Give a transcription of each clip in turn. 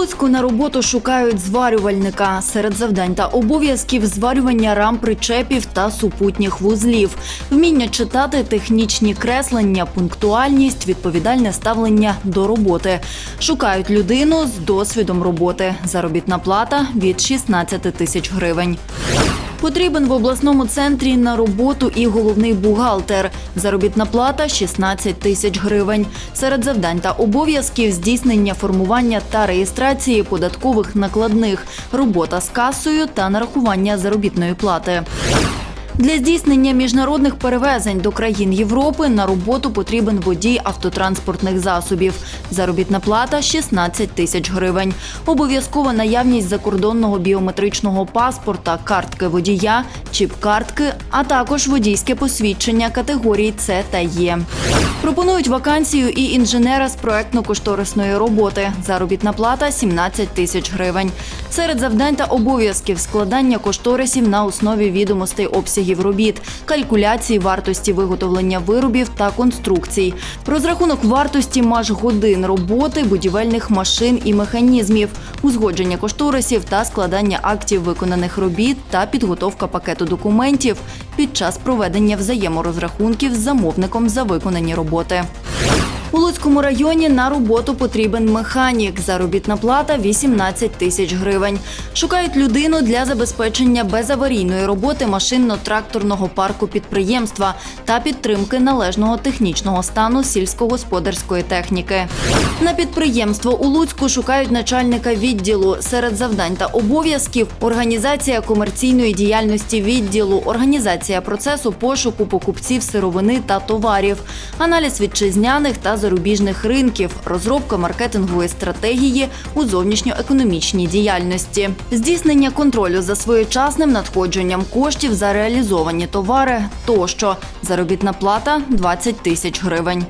Луцьку на роботу шукають зварювальника. Серед завдань та обов'язків зварювання рам причепів та супутніх вузлів, вміння читати технічні креслення, пунктуальність, відповідальне ставлення до роботи. Шукають людину з досвідом роботи. Заробітна плата від 16 тисяч гривень. Потрібен в обласному центрі на роботу і головний бухгалтер. Заробітна плата 16 тисяч гривень. Серед завдань та обов'язків здійснення формування та реєстрації податкових накладних, робота з касою та нарахування заробітної плати. Для здійснення міжнародних перевезень до країн Європи на роботу потрібен водій автотранспортних засобів. Заробітна плата 16 тисяч гривень. Обов'язкова наявність закордонного біометричного паспорта, картки водія, чіп-картки, а також водійське посвідчення категорій С та Є. Пропонують вакансію і інженера з проектно-кошторисної роботи. Заробітна плата 17 тисяч гривень. Серед завдань та обов'язків складання кошторисів на основі відомостей обсягів робіт, калькуляції вартості виготовлення виробів та конструкцій, розрахунок вартості машгодин роботи, будівельних машин і механізмів, узгодження кошторисів та складання актів виконаних робіт та підготовка пакету документів під час проведення взаєморозрахунків з замовником за виконані роботи. У Луцькому районі на роботу потрібен механік. Заробітна плата 18 тисяч гривень. Шукають людину для забезпечення безаварійної роботи машинно-тракторного парку підприємства та підтримки належного технічного стану сільськогосподарської техніки. На підприємство у Луцьку шукають начальника відділу. Серед завдань та обов'язків організація комерційної діяльності відділу, організація процесу пошуку покупців сировини та товарів, аналіз вітчизняних та зарубіжних ринків, розробка маркетингової стратегії у зовнішньоекономічній діяльності, здійснення контролю за своєчасним надходженням коштів за реалізовані товари тощо. Заробітна плата 20 тисяч гривень.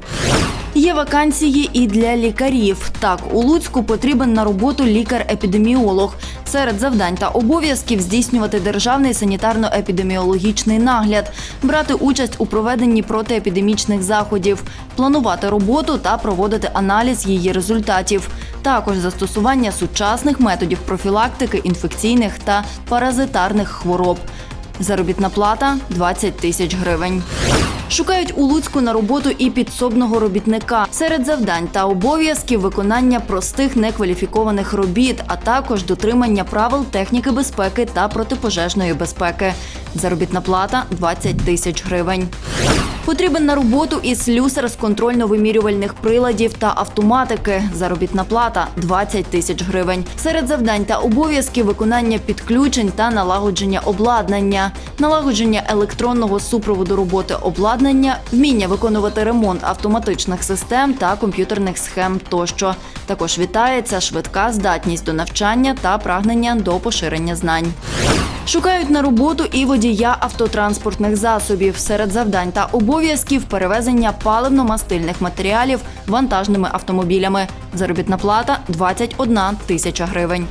Є вакансії і для лікарів. Так, у Луцьку потрібен на роботу лікар-епідеміолог. Серед завдань та обов'язків здійснювати державний санітарно-епідеміологічний нагляд, брати участь у проведенні протиепідемічних заходів, планувати роботу та проводити аналіз її результатів. Також застосування сучасних методів профілактики інфекційних та паразитарних хвороб. Заробітна плата 20 тисяч гривень. Шукають у Луцьку на роботу і підсобного робітника. Серед завдань та обов'язків виконання простих некваліфікованих робіт, а також дотримання правил техніки безпеки та протипожежної безпеки. Заробітна плата 20 тисяч гривень. Потрібен на роботу і слюсар з контрольно-вимірювальних приладів та автоматики. Заробітна плата 20 тисяч гривень. Серед завдань та обов'язків виконання підключень та налагодження обладнання, налагодження електронного супроводу роботи обладнання, вміння виконувати ремонт автоматичних систем та комп'ютерних схем тощо. Також вітається швидка здатність до навчання та прагнення до поширення знань. Шукають на роботу і водія автотранспортних засобів. Серед завдань та обов'язків перевезення паливно-мастильних матеріалів вантажними автомобілями. Заробітна плата 21 тисяча гривень.